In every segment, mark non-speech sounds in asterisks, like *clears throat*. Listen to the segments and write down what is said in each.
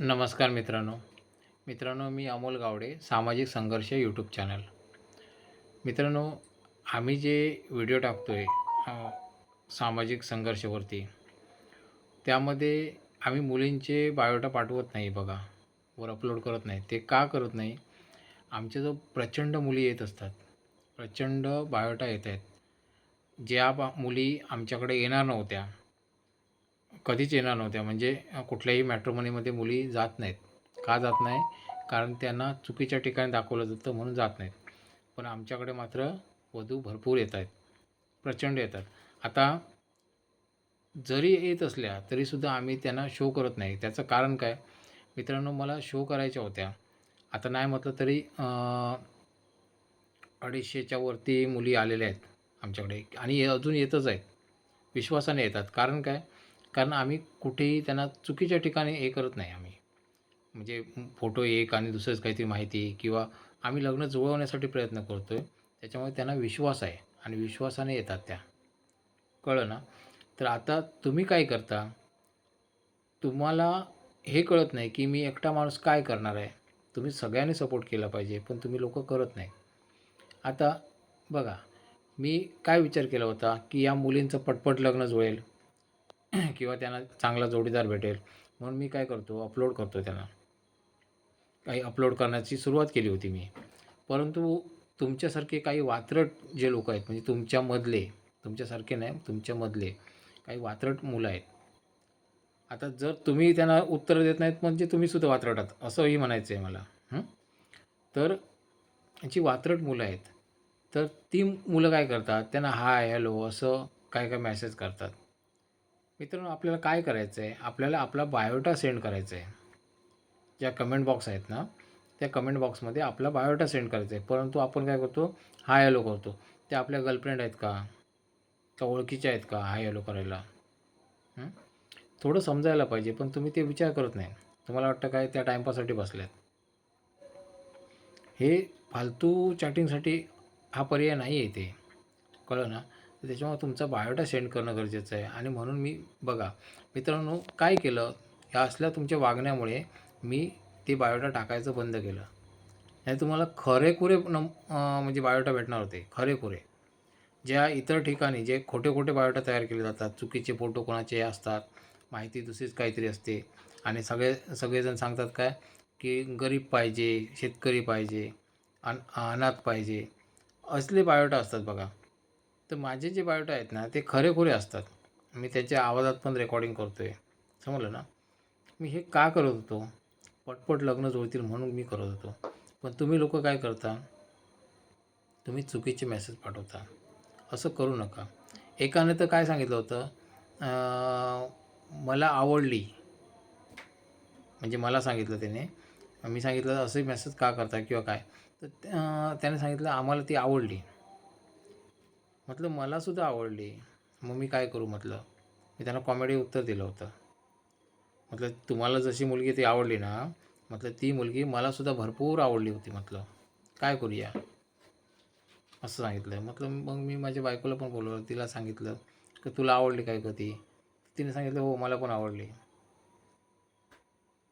नमस्कार मित्रांनो. मित्रांनो मी अमोल गावडे सामाजिक संघर्ष यूट्यूब चॅनल मित्रांनो आम्ही जे व्हिडिओ टाकतो आहे सामाजिक संघर्षवरती त्यामध्ये आम्ही मुलींचे बायोटा पाठवत नाही बघा वर अपलोड करत नाही. ते का करत नाही? आमच्या जो प्रचंड मुली येत असतात प्रचंड बायोटा येत आहेत. ज्या बा मुली आमच्याकडे येणार नव्हत्या कधीच येणार नव्हत्या. म्हणजे कुठल्याही मॅट्रोमनीमध्ये मुली जात नाहीत. का जात नाही? कारण त्यांना चुकीच्या ठिकाणी दाखवलं जातं म्हणून जात नाहीत. पण आमच्याकडे मात्र वधू भरपूर येत आहेत. प्रचंड येतात आता जरी येत असल्या तरीसुद्धा आम्ही त्यांना शो करत नाही. त्याचं कारण काय? मित्रांनो मला शो करायच्या होत्या. आता नाही म्हटलं तरी अडीचशेच्या वरती मुली आलेल्या आहेत आमच्याकडे. आणि अजून येतच आहेत. विश्वासाने येतात. कारण काय? कारण आम्ही कुठेही त्यांना चुकीच्या ठिकाणी हे करत नाही आम्ही. म्हणजे फोटो एक आणि दुसरंच काहीतरी माहिती किंवा आम्ही लग्न जुळवण्यासाठी प्रयत्न करतो आहे त्याच्यामुळे त्यांना विश्वास आहे आणि विश्वासाने येतात त्या. कळलं ना? तर आता तुम्ही काय करता? तुम्हाला हे कळत नाही की मी एकटा माणूस काय करणार आहे. तुम्ही सगळ्यांनी सपोर्ट केला पाहिजे पण तुम्ही लोक करत नाही आता बघा मी काय विचार केला होता की या मुलींचं पटपट लग्न जुळेल *clears throat* किंवा त्यांना चांगला जोडीदार भेटेल. म्हणून मी काय करतो अपलोड करतो त्यांना. काही अपलोड करण्याची सुरुवात केली होती मी. परंतु तुमच्यासारखे काही वात्रट जे लोक आहेत म्हणजे तुमच्यामधले तुमच्यासारखे नाही तुमच्यामधले काही वात्रट मुलं आहेत. आता जर तुम्ही त्यांना उत्तर देत नाहीत म्हणजे तुम्हीसुद्धा वात्रट आहात असंही म्हणायचं आहे मला तर जी वात्रट मुलं आहेत तर ती मुलं काय करतात? त्यांना हाय हॅलो असं काय काय मेसेज करतात? मित्रांनो आपल्याला काय करायचं आहे आपल्याला आपला बायोटा सेंड करायचा आहे ज्या कमेंट बॉक्स आहेत ना त्या कमेंट बॉक्समध्ये आपला बायोटा सेंड करायचा आहे परंतु आपण काय करतो? हाय हॅलो करतो. त्या आपल्या गर्लफ्रेंड आहेत का? का ओळखीच्या आहेत का? हाय हॅलो करायला. थोडं समजायला पाहिजे पण तुम्ही ते विचार करत नाही. तुम्हाला वाटतं काय? त्या टाईमपाससाठी बसल्यात. हे फालतू चॅटिंगसाठी हा पर्याय नाही आहे ते. कळलं ना? तर त्याच्यामुळे तुमचा बायोटा सेंड करणं गरजेचं आहे. आणि म्हणून मी बघा मित्रांनो काय केलं? ह्या असल्या तुमच्या वागण्यामुळे मी ते बायोटा टाकायचं बंद केलं. नाही तुम्हाला खरेखुरे नम म्हणजे बायोटा भेटणार होते. खरेखुरे. ज्या इतर ठिकाणी जे खोटे खोटे बायोटा तयार केले जातात चुकीचे फोटो कोणाचे असतात माहिती दुसरीच काहीतरी असते. आणि सगळे सगळेजण सांगतात काय? की गरीब पाहिजे शेतकरी पाहिजे अन अनाथ पाहिजे. असले बायोटा असतात बघा. तर माझे जे बायोटा आहेत ना ते खरेखुरे असतात. मी त्याच्या आवाजात पण रेकॉर्डिंग करतो आहे समजलं ना? मी हे का करत होतो? पटपट लग्न जुळतील म्हणून मी करत होतो. पण तुम्ही लोक काय करता? तुम्ही चुकीचे मेसेज पाठवता. असं करू नका. एकाने तर काय सांगितलं होतं? मला आवडली. म्हणजे मला सांगितलं त्याने. मी सांगितलं असे मेसेज का करता किंवा काय? तर त्याने सांगितलं आम्हाला ती आवडली. म्हटलं मलासुद्धा आवडली. मग मी काय करू म्हटलं? मी त्यांना कॉमेडी उत्तर दिलं होतं. म्हटलं तुम्हाला जशी मुलगी ती आवडली ना म्हटलं ती मुलगी मलासुद्धा भरपूर आवडली होती म्हटलं. काय करूया? असं सांगितलं. म्हटलं मग मी माझ्या बायकोला पण बोलवलं. तिला सांगितलं की तुला आवडली काय कधी तिने सांगितलं हो मला पण आवडली.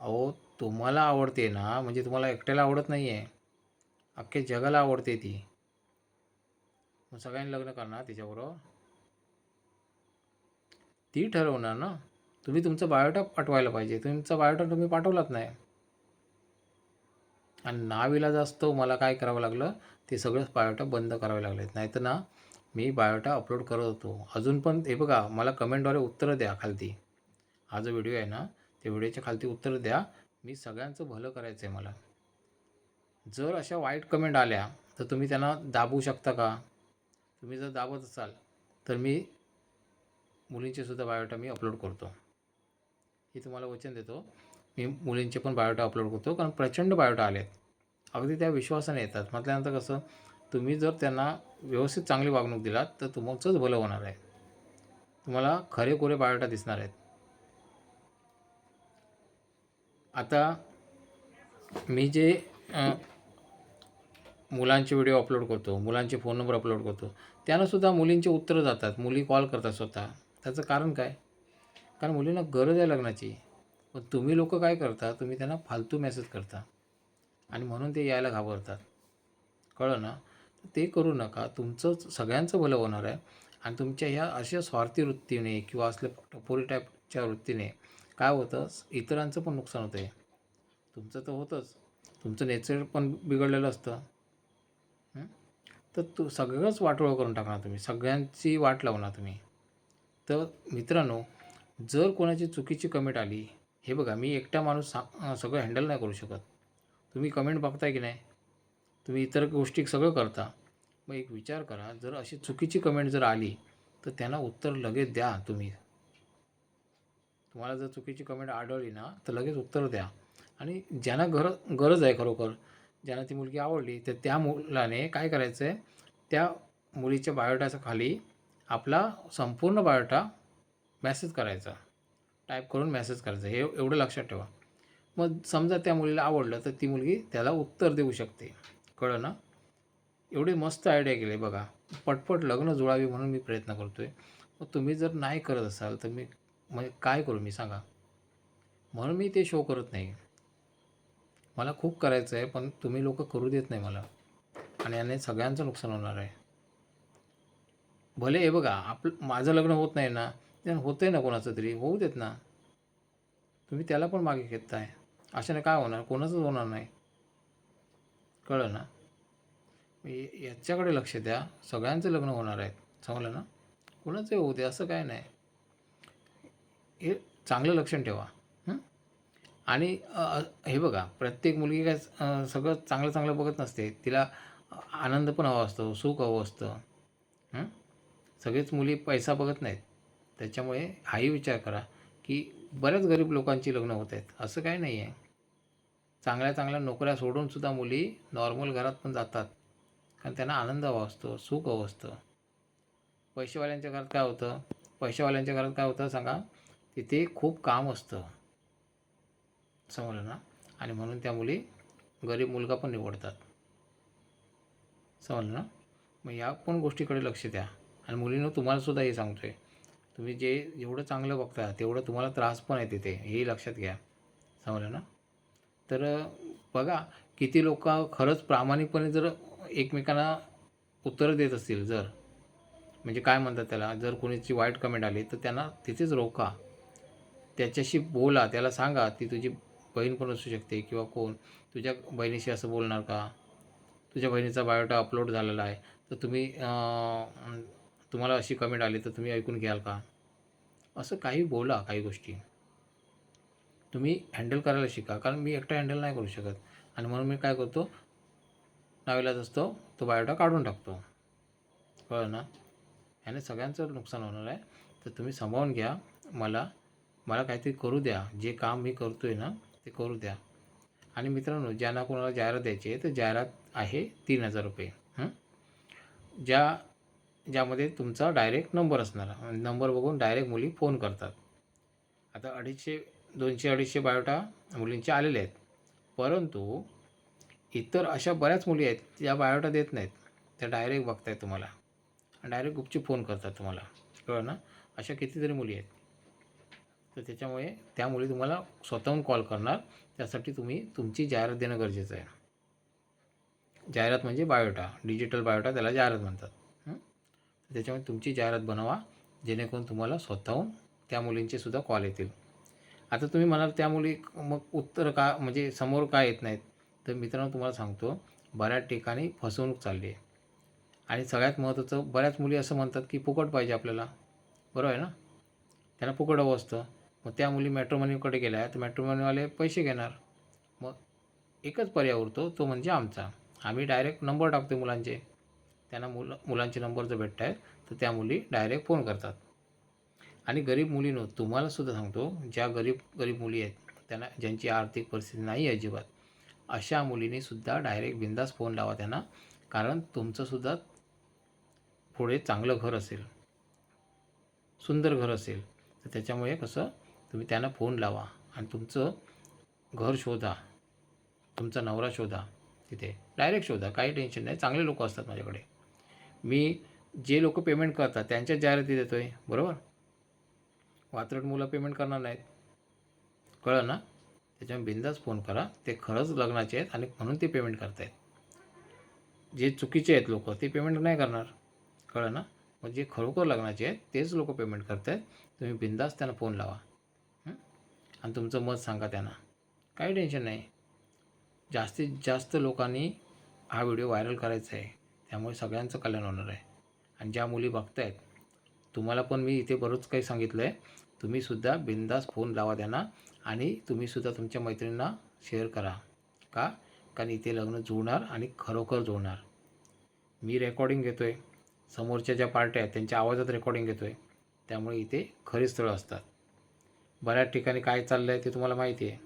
अहो तुम्हाला आवडते ना म्हणजे तुम्हाला एकट्याला आवडत नाही आहे अख्ख्या जगाला आवडते ती. मग सगळ्यांनी लग्न करणार तिच्याबरोबर? ती ठरवणार ना? तुम्ही तुमचं बायोटा पाठवायला पाहिजे. तुमचा बायोटा तुम्ही पाठवलाच नाही. आणि नाविला असतो मला काय करावं लागलं? ते सगळंच बायोटा बंद करावे लागलेत. नाही तर ना मी बायोटा अपलोड करत होतो. अजून पण हे बघा मला कमेंटद्वारे उत्तरं द्या खालती. हा जो व्हिडिओ आहे ना त्या व्हिडिओच्या खालती उत्तरं द्या. मी सगळ्यांचं भलं करायचं आहे मला. जर अशा वाईट कमेंट आल्या तर तुम्ही त्यांना दाबू शकता का? तुम्ही जर दाबत असाल तर मी मुलींचेसुद्धा बायोटा मी अपलोड करतो. हे तुम्हाला वचन देतो. मी मुलींचे पण बायोटा अपलोड करतो कारण प्रचंड बायोटा आहेत अगदी त्या विश्वासाने येतात. म्हटल्यानंतर कसं तुम्ही जर त्यांना व्यवस्थित चांगली वागणूक दिलात तर तुमचंच भलं होणार आहे. तुम्हाला खरेखुरे बायोटा दिसणार आहेत. आता मी जे मुलांचे व्हिडिओ अपलोड करतो मुलांचे फोन नंबर अपलोड करतो. त्यानंसुद्धा मुलींचे उत्तरं जातात. मुली कॉल करतात स्वतः. त्याचं कारण काय? कारण मुलींना गरज आहे लग्नाची. पण तुम्ही लोक काय करता? तुम्ही त्यांना फालतू मेसेज करता. आणि म्हणून ते यायला घाबरतात. कळलं ना? ते करू नका. तुमचं सगळ्यांचं भलं होणार आहे. आणि तुमच्या ह्या अशा स्वार्थी वृत्तीने किंवा असल्या टपोरी टाईपच्या वृत्तीने काय होतं? इतरांचं पण नुकसान होतं आहे तुमचं तर होतंच. तुमचं नेचर पण बिघडलेलं असतं. तर तू सगळंच वाटोळं करून टाकणार तुम्ही. सगळ्यांची वाट लावणार तुम्ही. तर मित्रांनो जर कोणाची चुकीची कमेंट आली हे बघा मी एकटा माणूस सा सगळं हँडल नाही करू शकत. तुम्ही कमेंट बघताय की नाही? तुम्ही इतर गोष्टी सगळं करता. मग एक विचार करा जर अशी चुकीची कमेंट जर आली तर त्यांना उत्तर लगेच द्या तुम्ही. तुम्हाला जर चुकीची कमेंट आढळली ना तर लगेच उत्तर द्या. आणि ज्यांना गर गरज आहे खरोखर ज्यांना ती मुलगी आवडली तर त्या मुलाने काय करायचं आहे त्या मुलीच्या बायोडाच्या खाली आपला संपूर्ण बायोटा मॅसेज करायचा. टाईप करून मेसेज करायचा. हे एवढं लक्षात ठेवा. मग समजा त्या मुलीला आवडलं तर ती मुलगी त्याला उत्तर देऊ शकते. कळलं ना? एवढी मस्त आयडिया केली बघा. पटपट लग्न जुळावी म्हणून मी प्रयत्न करतो आहे मग तुम्ही जर नाही करत असाल तर मी म्हणजे काय करू मी सांगा? म्हणून मी ते शो करत नाही. मला खूप करायचं आहे पण तुम्ही लोक करू देत नाही मला. आणि याने सगळ्यांचं नुकसान होणार आहे. भले हे बघा आपलं माझं लग्न होत नाही ना ते होतं आहे ना कोणाचं तरी होऊ देत ना. तुम्ही त्याला पण मागे घेताय. अशाने काय होणार? कोणाचंच होणार नाही. कळलं ना? याच्याकडे लक्ष द्या. सगळ्यांचं लग्न होणार आहे. समजलं ना? कोणाचं होऊ दे असं काय नाही. हे चांगलं लक्षण ठेवा. आणि हे बघा प्रत्येक मुलगी काय सगळं चांगलं चांगलं बघत नसते. तिला आनंद पण हवा असतो सुख हवं असतं. सगळेच मुली पैसा बघत नाहीत. त्याच्यामुळे हाही विचार करा की बऱ्याच गरीब लोकांची लग्न होत आहेत. असं काही नाही आहे. चांगल्या चांगल्या नोकऱ्या सोडूनसुद्धा मुली नॉर्मल घरात पण जातात. कारण त्यांना आनंद हवा असतो सुख हवं असतं. पैसेवाल्यांच्या घरात काय होतं? पैशावाल्यांच्या घरात काय होतं सांगा? तिथे खूप काम असतं. समजलं ना आणि म्हणून त्या मुली गरीब मुलगा पण निवडतात. समजलं ना मग या पण गोष्टीकडे लक्ष द्या. आणि मुलीनं तुम्हालासुद्धा हे सांगतो आहे तुम्ही जे एवढं चांगलं बघता तेवढं तुम्हाला त्रास पण आहे तिथे. हेही लक्षात घ्या. समजलं ना तर बघा किती लोक खरंच प्रामाणिकपणे जर एकमेकांना उत्तरं देत असतील जर म्हणजे काय म्हणतात त्याला? जर कोणीची वाईट कमेंट आली तर त्यांना तिथेच रोका. त्याच्याशी बोला त्याला सांगा ती तुझी बहीण पण असू शकते किंवा कोण? तुझ्या बहिणीशी असं बोलणार का? तुझ्या बहिणीचा बायोटा अपलोड झालेला आहे. तर तुम्ही तुम्हाला अशी कमेंट आली तर तुम्ही ऐकून घ्याल का? असं काही बोला काही गोष्टी. तुम्ही हँडल करायला शिका. कारण मी एकटा हँडल नाही करू शकत. आणि म्हणून मी काय करतो? नावेलाच असतो तो बायोटा काढून टाकतो. कळलं ना? ह्याने सगळ्यांचं नुकसान होणार आहे. तर तुम्ही सांभाळून घ्या. मला मला काहीतरी करू द्या. जे काम मी करतो आहे ना ते करू द्या. आणि मित्रांनो ज्यांना कोणाला जाहिरात द्यायची आहे तर जाहिरात आहे तीन हजार रुपये. ज्या ज्यामध्ये तुमचा डायरेक्ट नंबर असणार. नंबर बघून डायरेक्ट मुली फोन करतात. आता अडीचशे दोनशे अडीचशे बायोटा मुलींचे आलेले आहेत. परंतु इतर अशा बऱ्याच मुली आहेत ज्या बायोटा देत नाहीत. त्या डायरेक्ट बघतायत तुम्हाला. डायरेक्ट गुपचूप फोन करतात तुम्हाला. कळलं ना? अशा कितीतरी मुली आहेत. तर त्याच्यामुळे त्यामुळे तुम्हाला स्वतःहून कॉल करणार. त्यासाठी तुम्ही तुमची जाहिरात देणं गरजेचं आहे. जाहिरात म्हणजे बायोटा. डिजिटल बायोटा त्याला जाहिरात म्हणतात. त्याच्यामुळे तुमची जाहिरात बनवा. जेणेकरून तुम्हाला स्वतःहून त्या मुलींचे सुद्धा कॉल येतील. आता तुम्ही म्हणाल त्या मुली मग उत्तर का म्हणजे समोर का येत नाहीत? तर मित्रांनो तुम्हाला सांगतो बऱ्याच ठिकाणी फसवणूक चालली आहे. आणि सगळ्यात महत्त्वाचं बऱ्याच मुली असं म्हणतात की फुकट पाहिजे आपल्याला. बरोबर आहे ना? त्यांना फुकट हवं असतं. मग त्या मुली मॅट्रोमनीकडे गेल्या तर मॅट्रोमनीवाले पैसे घेणार. मग एकच पर्याय उरतो तो म्हणजे आमचा. आम्ही डायरेक्ट नंबर टाकतो मुलांचे. त्यांना मुलं मुलांचे नंबर जर भेटत आहेत तर त्या मुली डायरेक्ट फोन करतात. आणि गरीब मुलीनं तुम्हाला सुद्धा सांगतो ज्या गरीब गरीब मुली आहेत त्यांना ज्यांची आर्थिक परिस्थिती नाही आहे अजिबात अशा मुलींनीसुद्धा डायरेक्ट बिंदास फोन लावा त्यांना कारण तुमचंसुद्धा पुढे चांगलं घर असेल सुंदर घर असेल तर त्याच्यामुळे कसं तुम्ही त्यांना फोन लावा आणि तुमचं घर शोधा. तुमचा नवरा शोधा तिथे. डायरेक्ट शोधा. काही टेन्शन नाही. चांगले लोक असतात माझ्याकडे. मी जे लोक पेमेंट करतात त्यांच्या जाहिराती देतो आहे बरोबर? वात्रट मुलं पेमेंट करणार नाहीत. कळलं ना? त्याच्यामुळे बिंदास फोन करा. ते खरंच लग्नाचे आहेत आणि म्हणून ते पेमेंट करतायत. जे चुकीचे आहेत लोक ते पेमेंट नाही करणार. कळलं ना? मग जे खरोखर लग्नाचे आहेत तेच लोक पेमेंट करतायत. तुम्ही बिंदास त्यांना फोन लावा. आणि तुमचं मत सांगा त्यांना. काही टेन्शन नाही. जास्तीत जास्त लोकांनी हा व्हिडिओ व्हायरल करायचा आहे. त्यामुळे सगळ्यांचं कल्याण होणार आहे. आणि ज्या मुली बघतायत तुम्हाला पण मी इथे बरंच काही सांगितलं आहे तुम्हीसुद्धा बिंदास फोन लावा त्यांना आणि तुम्हीसुद्धा तुमच्या मैत्रिणींना शेअर करा. का? कारण इथे लग्न जुळणार आणि खरोखर जुळणार. मी रेकॉर्डिंग घेतो आहे समोरच्या ज्या पार्ट्या आहेत त्यांच्या आवाजात रेकॉर्डिंग घेतो आहे त्यामुळे इथे खरी स्थळं असतात. बऱ्याच ठिकाणी काय चाललं आहे ते तुम्हाला माहिती आहे.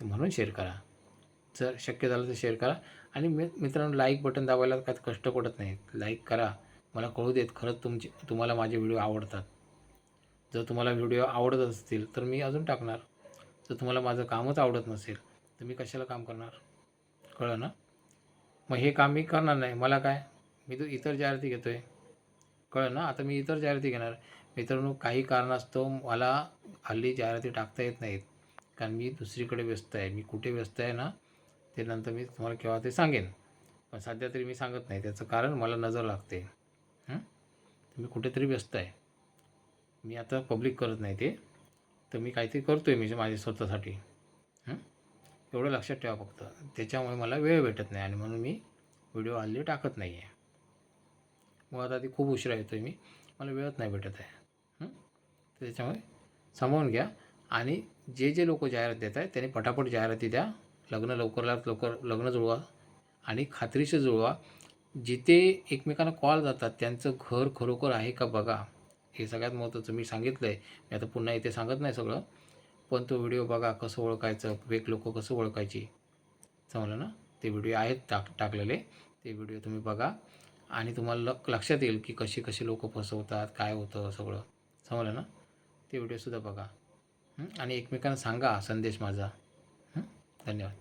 म्हणून शेअर करा. जर शक्य झालं तर शेअर करा. आणि मी मित्रांनो लाईक बटन दाबायला काय कष्ट पडत नाही. लाईक करा. मला कळू देत खरंच तुमचे तुम्हाला माझे व्हिडिओ आवडतात. जर तुम्हाला व्हिडिओ आवडत असतील तर मी अजून टाकणार. जर तुम्हाला माझं कामच आवडत नसेल तर मी कशाला काम करणार? कळलं ना? मग हे काम मी करणार नाही. मला काय? मी तर इतर जाहिराती घेतो आहे कळलं ना? आता मी इतर जाहिराती घेणार. मित्रांनो काही कारणास्तव मला हल्ली जाहिराती टाकता येत नाहीत. कारण मी दुसरीकडे व्यस्त आहे. मी कुठे व्यस्त आहे ना? ते नंतर मी तुम्हाला केव्हा ते सांगेन. पण सध्या तरी मी सांगत नाही. त्याचं कारण मला नजर लागते. मी कुठेतरी व्यस्त आहे. मी आता पब्लिक करत नाही ते. तर मी काहीतरी करतो आहे मी माझ्या स्वतःसाठी. एवढं लक्षात ठेवा फक्त. त्याच्यामुळे मला वेळ भेटत नाही आणि म्हणून मी व्हिडिओ हल्ली टाकत नाही आहे मग आता ती खूप उशिरा येतो आहे मी. मला वेळच नाही भेटत आहे. तर त्याच्यामुळे सांभाळून घ्या. आणि जे जे लोक जाहिरात देत आहेत त्यांनी पटापट जाहिराती द्या. लग्न लवकरात लवकर लग्न जुळवा आणि खात्रीशी जुळवा. जिथे एकमेकांना कॉल जातात त्यांचं घर खरोखर आहे का बघा? हे सगळ्यात महत्त्वाचं मी सांगितलं आहे मी आता पुन्हा इथे सांगत नाही सगळं. पण तो व्हिडिओ बघा कसं ओळखायचं? वेग लोक कसं ओळखायची? समजलं ना? ते व्हिडिओ आहेत टाक टाकलेले. ते व्हिडिओ तुम्ही बघा. आणि तुम्हाला ल लक्षात येईल की कसे कसे लोक फसवतात काय होतं सगळं. समजलं ना? ते व्हिडिओसुद्धा बघा. आणि एकमेकांना सांगा संदेश माझा. धन्यवाद.